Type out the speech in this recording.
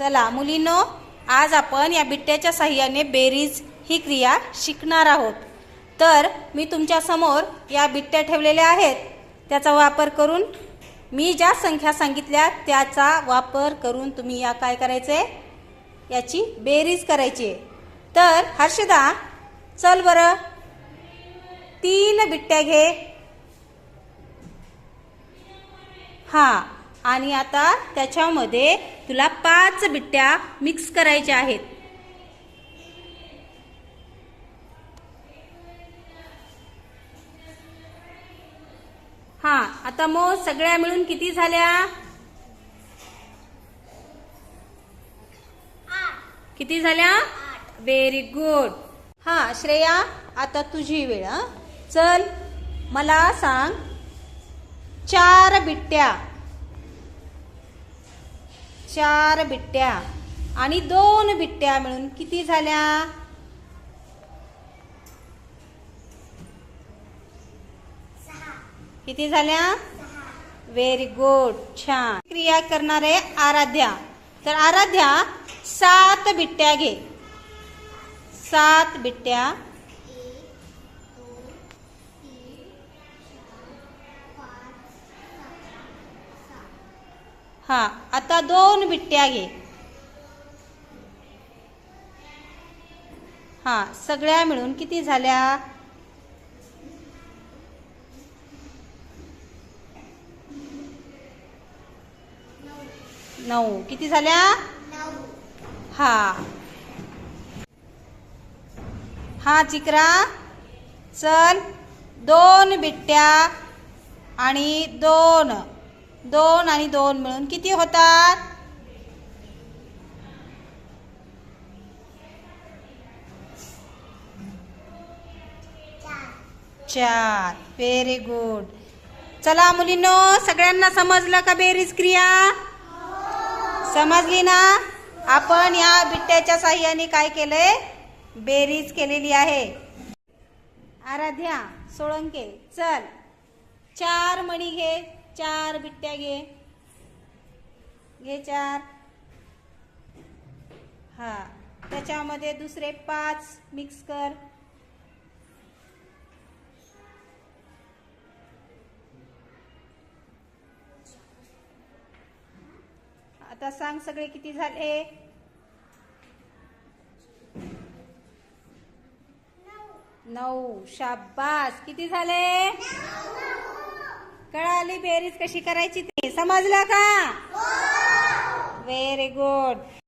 चला मुलींनो आज आपण या बिट्ट्याच्या साह्याने बेरीज ही क्रिया शिकणार आहोत. तर मी तुमच्यासमोर या बिट्ट्या ठेवलेल्या आहेत. त्याचा वापर करून मी ज्या संख्या सांगितल्या त्याचा वापर करून तुम्ही या काय करायचे? याची बेरीज करायची आहे. तर हर्षदा चल बरं. तीन बिट्ट्या घे. हां. आणि आता त्याच्यामध्ये तुला पाच बिट्ट्या मिक्स करायच्या आहेत. हां आता मग सगळ्या मिळून किती झाल्या? किती झाल्या? Very good. हां श्रेया आता तुझी वेळ चल मला सांग चार बिट्ट्या. चार बिट्ट्या आणि दोन बिट्ट्या मिळून किती झाल्या? किती झाल्या? व्हेरी गुड छान. क्रिया करणार आहे आराध्या. तर आराध्या सात बिट्ट्या घे. सात बिट्ट्या. हा आता दोन बिट्ट्या घे. हा सगळ्या मिळून किती झाल्या? नऊ. किती झाल्या? हा. हा चिकरा. चल दोन बिट्ट्या आणि दोन. दोन आणि दोन मिळून किती होतात? चार. व्हेरी गुड चला मुलींनो सगळ्यांना समजलं का बेरीज क्रिया? समजली ना? आपण या बिट्ट्याच्या साह्याने काय केलंय? बेरीज केलेली आहे. आराध्या सोळंके चल. चार मणी घे. चार बिट्ट्या घे. घे चार. हा. त्याच्यामध्ये दुसरे पाच मिक्स कर. आता सांग सगळे किती झाले? नऊ. शाबास. किती झाले? कळाली बेरीज कशी करायची ती? समजलं का? Very good